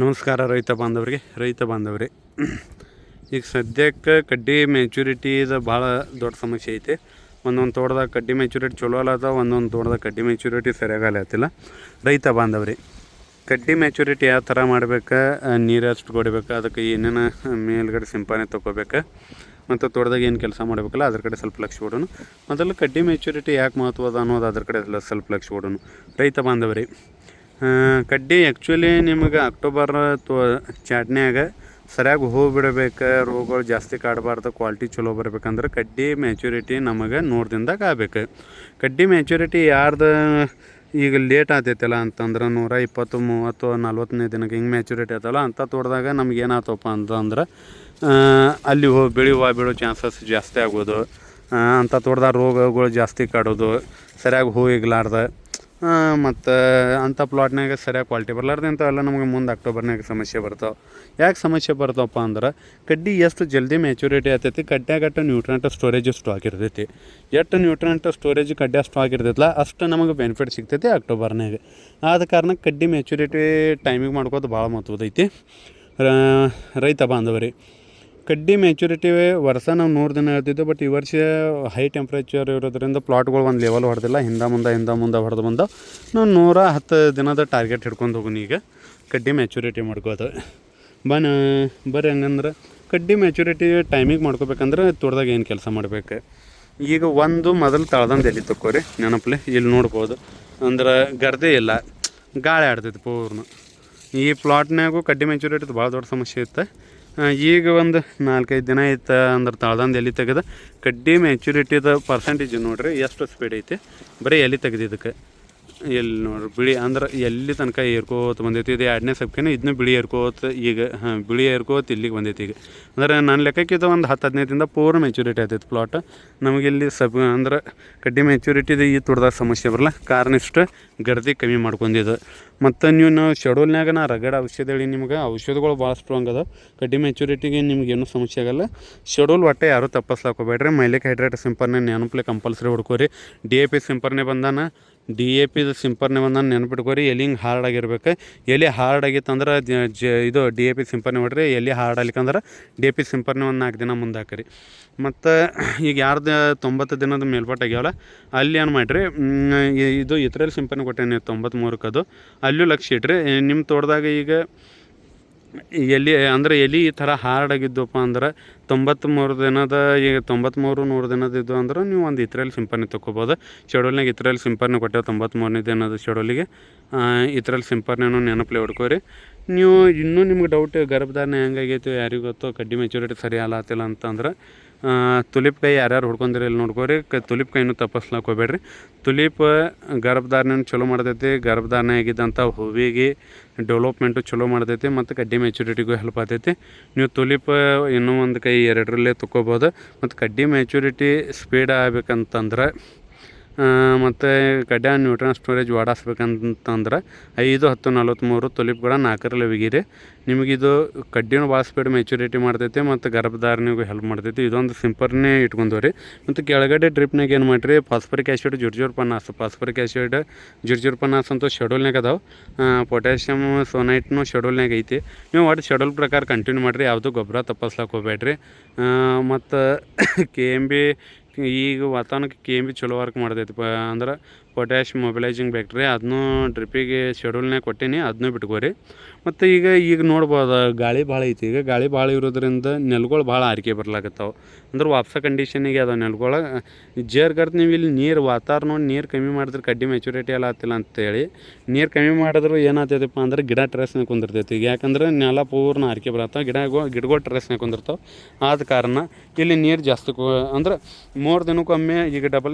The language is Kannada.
ನಮಸ್ಕಾರ ರೈತ ಬಾಂಧವರಿಗೆ, ರೈತ ಬಾಂಧವರೇ. ಈಗ ಸದ್ಯಕ್ಕೆ ಕಡ್ಡಿ ಮೆಚುರಿಟಿದ ಭಾಳ ದೊಡ್ಡ ಸಮಸ್ಯೆ ಐತೆ. ಒಂದೊಂದು ತೋಟದಾಗ ಕಡ್ಡಿ ಮೆಚುರಿಟಿ ಚಲೋ ಅಲ್ಲದ ಒಂದೊಂದು ತೋಟದಾಗ ಕಡ್ಡಿ ಮೆಚುರಿಟಿ ಸರಿಯಾಗಲ್ಲ ರೈತ ಬಾಂಧವ್ರಿ, ಕಡ್ಡಿ ಮೆಚುರಿಟಿ ಯಾವ ಥರ ಮಾಡ್ಬೇಕು ನೀರು ಅಷ್ಟು ಕೊಡಬೇಕು ಅದಕ್ಕೆ ಏನೇನು ಮೇಲ್ಗಡೆ ಸಿಂಪಾನೆ ತೊಗೋಬೇಕು ಮತ್ತು ತೋಟದಾಗ ಏನು ಕೆಲಸ ಮಾಡಬೇಕಲ್ಲ ಅದ್ರ ಕಡೆ ಸ್ವಲ್ಪ ಲಕ್ಷ ಕೊಡೋಣ. ಮೊದಲು ಕಡ್ಡಿ ಮೆಚುರಿಟಿ ಯಾಕೆ ಮಹತ್ವದ ಅನ್ನೋದು ಅದ್ರ ಕಡೆ ಸ್ವಲ್ಪ ಲಕ್ಷ ಕೊಡೋಣ. ರೈತ ಬಾಂಧವರಿ ಕಡ್ಡಿ ಆ್ಯಕ್ಚುಲಿ ನಿಮಗೆ ಅಕ್ಟೋಬರ್ ತೋ, ಚಾಟ್ನ್ಯಾಗ ಸರಿಯಾಗಿ ಹೂ ಬಿಡಬೇಕು ರೋಗಗಳು ಜಾಸ್ತಿ ಕಾಡಬಾರ್ದು ಕ್ವಾಲಿಟಿ ಚಲೋ ಬರ್ಬೇಕಂದ್ರೆ ಕಡ್ಡಿ ಮ್ಯಾಚುರಿಟಿ ನಮಗೆ ನೂರು ದಿನದಾಗ ಆಗ್ಬೇಕು. ಕಡ್ಡಿ ಮ್ಯಾಚುರಿಟಿ ಯಾರ್ದು ಈಗ ಲೇಟ್ ಆತೈತಲ್ಲ ಅಂತಂದ್ರೆ ನೂರ ಇಪ್ಪತ್ತು, ಮೂವತ್ತು, ನಲ್ವತ್ತನೇ ದಿನಕ್ಕೆ ಹಿಂಗೆ ಮ್ಯಾಚುರಿಟಿ ಆಯ್ತಲ್ಲ ಅಂಥ ತೋಟದಾಗ ನಮ್ಗೆ ಏನಾಯ್ತಪ್ಪ ಅಂತಂದ್ರೆ ಅಲ್ಲಿ ಹೋಗಿ ಬೆಳಿ ಹೂವು ಬೀಳೋ ಚಾನ್ಸಸ್ ಜಾಸ್ತಿ ಆಗೋದು. ಅಂಥ ತೋಟದಾಗ ರೋಗಗಳು ಜಾಸ್ತಿ ಕಾಡೋದು, ಸರಿಯಾಗಿ ಹೂ ಇಗ್ಲಾರ್ದ. ಮತ್ತು ಅಂಥ ಪ್ಲಾಟ್ನಾಗ ಸರಿಯಾಗಿ ಕ್ವಾಲಿಟಿ ಬರ್ಲಾರ್ದು ಇಂಥವೆಲ್ಲ ನಮಗೆ ಮುಂದೆ ಅಕ್ಟೋಬರ್ನಾಗ ಸಮಸ್ಯೆ ಬರ್ತಾವೆ. ಯಾಕೆ ಸಮಸ್ಯೆ ಬರ್ತಾವಪ್ಪ ಅಂದ್ರೆ ಕಡ್ಡಿ ಎಷ್ಟು ಜಲ್ದಿ ಮೆಚುರಿಟಿ ಆಗ್ತೈತಿ ಕಡ್ಡ್ಯಾಗಟ್ಟು ನ್ಯೂಟ್ರೆಂಟ್ ಸ್ಟೋರೇಜ್ ಸ್ಟಾಕ್ ಇರ್ತೈತಿ ಎಷ್ಟು ನ್ಯೂಟ್ರಂಟ್ ಸ್ಟೋರೇಜ್ ಕಡ್ಡ್ಯ ಸ್ಟಾಕ್ ಇರ್ತೈತಲ್ಲ ಅಷ್ಟು ನಮಗೆ ಬೆನಿಫಿಟ್ ಸಿಗ್ತೈತಿ ಅಕ್ಟೋಬರ್ನಾಗ. ಆದ ಕಾರಣ ಕಡ್ಡಿ ಮೆಚುರಿಟಿ ಟೈಮಿಗೆ ಮಾಡ್ಕೋದು ಭಾಳ ಮಹತ್ವದೈತಿ ರೈತ ಬಾಂಧವರಿ ಕಡ್ಡಿ ಮೆಚುರಿಟಿ ವರ್ಷ ನಾವು ನೂರು ದಿನ ಹೇಳ್ತಿದ್ದೆ ಬಟ್ ಈ ವರ್ಷ ಹೈ ಟೆಂಪ್ರೇಚರ್ ಇರೋದ್ರಿಂದ ಪ್ಲಾಟ್ಗಳು ಒಂದು ಲೆವೆಲ್ ಹೊಡೆದಿಲ್ಲ, ಹಿಂದೆ ಮುಂದೆ ಹಿಂದೆ ಮುಂದೆ ಹೊಡೆದು ಬಂದು ನಾವು ನೂರ ಹತ್ತು ದಿನದ ಟಾರ್ಗೆಟ್ ಹಿಡ್ಕೊಂಡು ಹೋಗೋಣ ಈಗ ಕಡ್ಡಿ ಮೆಚುರಿಟಿ ಮಾಡ್ಕೋದು ಬನ್ ಬರ್ರಿ ಹಂಗಂದ್ರೆ ಕಡ್ಡಿ ಮೆಚುರಿಟಿ ಟೈಮಿಗೆ ಮಾಡ್ಕೋಬೇಕಂದ್ರೆ ತೋಟದಾಗ ಏನು ಕೆಲಸ ಮಾಡಬೇಕು. ಈಗ ಒಂದು ಮೊದಲು ತಳದಂದು ಎಲ್ಲಿ ತಕ್ಕೋರಿ ನೆನಪಲ್ಲಿ ಇಲ್ಲಿ ನೋಡ್ಬೋದು. ಅಂದ್ರೆ ಗರ್ದೆ ಇಲ್ಲ, ಗಾಳಿ ಆಡ್ತೈತಿ ಪೂರ್ಣ. ಈ ಪ್ಲಾಟ್ನಾಗೂ ಕಡ್ಡಿ ಮೆಚುರಿಟಿದು ಭಾಳ ದೊಡ್ಡ ಸಮಸ್ಯೆ ಇತ್ತು. ಈಗ ಒಂದು ನಾಲ್ಕೈದು ದಿನ ಐತೆ ಅಂದ್ರೆ ತಳ್ದಂದು ಎಲ್ಲಿ ತೆಗೆದ ಕಡ್ಡಿ ಮೆಚುರಿಟಿದ ಪರ್ಸೆಂಟೇಜ್ ನೋಡ್ರಿ, ಎಷ್ಟು ಸ್ಪೀಡ್ ಐತಿ? ಬರೀ ಎಲ್ಲಿ ತೆಗೆದಿದ್ದಕ್ಕೆ ಎಲ್ಲಿ ನೋಡ್ರಿ, ಬಿಳಿ ಅಂದ್ರೆ ಎಲ್ಲಿ ತನಕ ಏರ್ಕೋತ ಬಂದೈತಿ, ಇದು ಎರಡನೇ ಸಬ್ಕಿನ ಇದನ್ನ ಬಿಳಿ ಏರ್ಕೋತ ಈಗ, ಹಾಂ, ಬಿಳಿ ಏರ್ಕೋತ ಇಲ್ಲಿಗೆ ಬಂದೈತಿ ಈಗ. ಅಂದ್ರೆ ನನ್ನ ಲೆಕ್ಕಕ್ಕಿಂತ ಒಂದು ಹತ್ತು ಹದಿನೈದಿಂದ ಪೂರ್ಣ ಮೆಚುರಿಟಿ ಆಗ್ತೈತಿ ಪ್ಲಾಟ್ ನಮಗಿಲ್ಲಿ ಸಬ್, ಅಂದ್ರೆ ಕಡ್ಡಿ ಮೆಚುರಿಟಿದು ಈ ತುಡ್ದಾಗ ಸಮಸ್ಯೆ ಬರಲ್ಲ, ಕಾರಣ ಇಷ್ಟು ಗರ್ದಿ ಕಮ್ಮಿ ಮಾಡ್ಕೊಂಡಿದ್ದು ಮತ್ತು ನೀವು ನಾವು ಶೆಡ್ಯೂಲ್ನಾಗ ನಾ ರಗಡ ಔಷಧ ಹೇಳಿ ನಿಮ್ಗೆ, ಔಷಧಗಳು ಭಾಳ ಸ್ಟ್ರಾಂಗ್ ಅದ ಕಡ್ಡಿ ಮೆಚುರಿಟಿಗೆ ನಿಮ್ಗೆ ಏನೂ ಸಮಸ್ಯೆ ಆಗಲ್ಲ. ಶೆಡ್ಯೂಲ್ ಒಟ್ಟೆ ಯಾರೂ ತಪ್ಪಿಸ್ಲಾಕೋಬೇಡ್ರಿ ಮೈಲಿಕ್ ಹೈಡ್ರೇಟ್ ಸಿಂಪರ್ನೆ ನೆನಪಲೆ ಕಂಪಲ್ಸರಿ ಹೊಡ್ಕೋರಿ. ಡಿ ಎ ಪಿ ಸಿಂಪರ್ನೆ ಬಂದಾನ. ಡಿ ಎ ಪಿದು ಸಿಂಪರ್ನೆ ನಾನು ನೆನ್ಪಿಟ್ಕೋರಿ ಎಲ್ಲಿ ಹಿಂಗೆ ಹಾರ್ಡ್ ಆಗಿರ್ಬೇಕು ಎಲ್ಲಿ ಹಾರ್ಡ್ ಆಗಿತ್ತಂದ್ರೆ ಜ- ಇದು ಡಿ ಎ ಪಿ ಸಿಂಪರ್ನೆ ಮಾಡಿರಿ ಎಲ್ಲಿ ಹಾರ್ಡ್ ಆಗ್ಲಿಕ್ಕಂದ್ರೆ ಡಿ ಎ ಪಿ ಸಿಂಪರ್ನೆ ಒಂದು ನಾಲ್ಕು ದಿನ ಮುಂದೆ ಹಾಕ್ರಿ. ಮತ್ತು ಈಗ ಯಾರ್ದು ತೊಂಬತ್ತು ದಿನದ ಮೇಲ್ಪಟ್ಟು ಆಗ್ಯಾವಲ್ಲ, ಅಲ್ಲಿ ಏನು ಮಾಡಿರಿ ಇದು ಇದ್ರಲ್ಲಿ ಸಿಂಪರ್ನೆ ಕೊಟ್ಟೇನೆ ತೊಂಬತ್ತ್ಮೂರಕ್ಕದು ಅಲ್ಲೂ ಲಕ್ಷ ಇಟ್ರಿ. ನಿಮ್ಮ ತೋಟದಾಗ ಈಗ ಎಲ್ಲಿ ಅಂದ್ರೆ ಎಲ್ಲಿ ಈ ಥರ ಹಾರ್ಡ್ ಆಗಿದ್ದಪ್ಪ ಅಂದ್ರೆ ತೊಂಬತ್ತ್ಮೂರು ದಿನದ, ಈಗ ತೊಂಬತ್ತ್ಮೂರು ನೂರು ದಿನದ ಇದ್ದು ಅಂದ್ರೆ ನೀವು ಒಂದು ಇತ್ರಲ್ಲಿ ಸಿಂಪರಣೆ ತೊಗೋಬೋದು. ಶೆಡ್ಯೂಲ್ನಾಗ ಇತ್ರಲ್ಲಿ ಸಿಂಪರಣೆ ಕೊಟ್ಟೆವು ತೊಂಬತ್ತ್ಮೂರನೇ ದಿನದ ಶೆಡ್ಯೂಲಿಗೆ ಇತ್ರಲ್ಲಿ ಸಿಂಪರಣೆನೂ ನೆನಪಲೆ ಹೊಡ್ಕೋರಿ. ನೀವು ಇನ್ನೂ ನಿಮ್ಗೆ ಡೌಟ್ ಗರ್ಭಧಾರಣೆ ಹೆಂಗಾಗೈತಿ, ಯಾರಿಗೂ ಗೊತ್ತೋ, ಕಡ್ಡಿ ಮೆಚುರಿಟಿ ಸರಿ ಆಲತ್ತಿಲ್ಲ ಅಂತಂದ್ರೆ ತುಲಿಪ್ ಕೈ ಯಾರ್ಯಾರು ಹುಡ್ಕೊಂಡ್ರಿ ಇಲ್ಲಿ ನೋಡ್ಕೋರಿ ಕ ತುಲಿಪ್ ಕೈನೂ ತಪ್ಪಿಸ್ಲಾಕ್ ಹೋಗ್ಬೇಡ್ರಿ. ತುಲಿಪ್ ಗರ್ಭಧಾರಣೆ ಚಲೋ ಮಾಡ್ತೈತಿ. ಗರ್ಭಧಾರಣೆ ಆಗಿದ್ದಂಥ ಹೂವಿಗೆ ಡೆವಲಪ್ಮೆಂಟು ಚಲೋ ಮಾಡ್ತೈತಿ ಮತ್ತು ಕಡ್ಡಿ ಮೆಚುರಿಟಿಗೂ ಹೆಲ್ಪ್ ಆಗ್ತೈತಿ ನೀವು ತುಲಿಪ್ ಇನ್ನೂ ಒಂದು ಕೈ ಎರಡರಲ್ಲೇ ತೊಗೋಬೋದು ಮತ್ತು ಕಡ್ಡಿ ಮೆಚುರಿಟಿ ಸ್ಪೀಡ್ ಆಗ್ಬೇಕಂತಂದ್ರೆ ಮತ್ತು ಕಡ್ಡಾಯ ನ್ಯೂಟ್ರನ್ ಸ್ಟೋರೇಜ್ ವಾಡಿಸ್ಬೇಕಂತಂದ್ರೆ ಐದು, ಹತ್ತು ನಲ್ವತ್ತ್ಮೂರು ತುಲಿಪ್ಗಳ ನಾಲ್ಕರಲ್ಲಿ ಒಗಿರಿ ನಿಮಗಿದು ಕಡ್ಡಿನೂ ಭಾಳ ಸ್ಪೀಡ್ ಮೆಚುರಿಟಿ ಮಾಡ್ತೈತಿ ಮತ್ತು ಗರ್ಭಧಾರಣೆಗೂ ಹೆಲ್ಪ್ ಮಾಡ್ತೈತಿ. ಇದೊಂದು ಸಿಂಪರ್ನೇ ಇಟ್ಕೊಂಡವ್ರಿ. ಮತ್ತು ಕೆಳಗಡೆ ಡ್ರಿಪ್ನಾಗ ಏನು ಮಾಡಿರಿ? ಫಾಸ್ಫರಿಕ್ ಆ್ಯಸಿಡ್ ಜುರ್ಜುರ್ ಪನ್ನಾಸ್ ಫಾಸ್ಫರಿಕ್ ಆ್ಯಸಿಡ್ ಜುರ್ಜುರ್ ಪನ್ನಾಸ್ ಅಂತೂ ಶೆಡ್ಯೂಲ್ನಾಗ ಅದಾವೆ. ಪೊಟ್ಯಾಷಿಯಮ್ ಸೋನೈಟ್ನು ಶೆಡ್ಯೂಲ್ನಾಗ ಐತಿ. ನೀವು ಒಟ್ಟು ಶೆಡ್ಯೂಲ್ ಪ್ರಕಾರ ಕಂಟಿನ್ಯೂ ಮಾಡಿರಿ. ಯಾವುದು ಗೊಬ್ಬರ ತಪ್ಪಿಸ್ಲಾಕ್ ಹೋಗ್ಬೇಡ್ರಿ. ಮತ್ತು ಕೆ ಎಂ ಬಿ ಈಗ ವಾತಾವರಣಕ್ಕೆ ಕೆ ಎಂ ಚಲೋ ವರ್ಕ್ ಮಾಡ್ತೈತಿ. ಪ ಅಂದ್ರೆ ಪೊಟ್ಯಾಶ್ ಮೊಬಿಲೈಜಿಂಗ್ ಬ್ಯಾಕ್ಟ್ರಿ ಅದನ್ನೂ ಡ್ರಿಪ್ಪಿಗೆ ಶೆಡ್ಯೂಲ್ನೇ ಕೊಟ್ಟೀನಿ ಅದನ್ನೂ ಬಿಟ್ಕೋರಿ. ಮತ್ತು ಈಗ ಈಗ ನೋಡ್ಬೋದು, ಗಾಳಿ ಭಾಳ ಐತಿ. ಈಗ ಗಾಳಿ ಭಾಳ ಇರೋದ್ರಿಂದ ನೆಲಗಳು ಭಾಳ ಆರಿಕೆ ಬರ್ಲಾಗತ್ತವೆ ಅಂದ್ರೆ ವಾಪ್ಸ ಕಂಡೀಷನಿಗೆ ಅದಾವ ನೆಲಗಳು. ಜೇರ್ಗರ್ತ್ ನೀವು ಇಲ್ಲಿ ನೀರು, ವಾತಾವರಣ ನೀರು ಕಮ್ಮಿ ಮಾಡಿದ್ರೆ ಕಡ್ಡಿ ಮೆಚುರಿಟಿ ಎಲ್ಲ ಆತಿಲ್ಲ ಅಂತೇಳಿ. ನೀರು ಕಮ್ಮಿ ಮಾಡಿದ್ರು ಏನಾಗ್ತೈತಪ್ಪ ಅಂದ್ರೆ ಗಿಡ ಟ್ರೆಸ್ನಾಗ ಕುಂದಿರ್ತೈತಿ. ಈಗ ಯಾಕಂದ್ರೆ ನೆಲ ಪೂರ್ಣ ಆರಿಕೆ ಬರತ್ತಾವ, ಗಿಡ ಗಿಡಗಳು ಟ್ರೆಸ್ನಾಗ ಕುಂದಿರ್ತಾವೆ. ಆದ ಕಾರಣ ಇಲ್ಲಿ ನೀರು ಜಾಸ್ತಿ ಅಂದ್ರೆ ಮೂರು ದಿನಕ್ಕೊಮ್ಮೆ ಈಗ ಡಬಲ್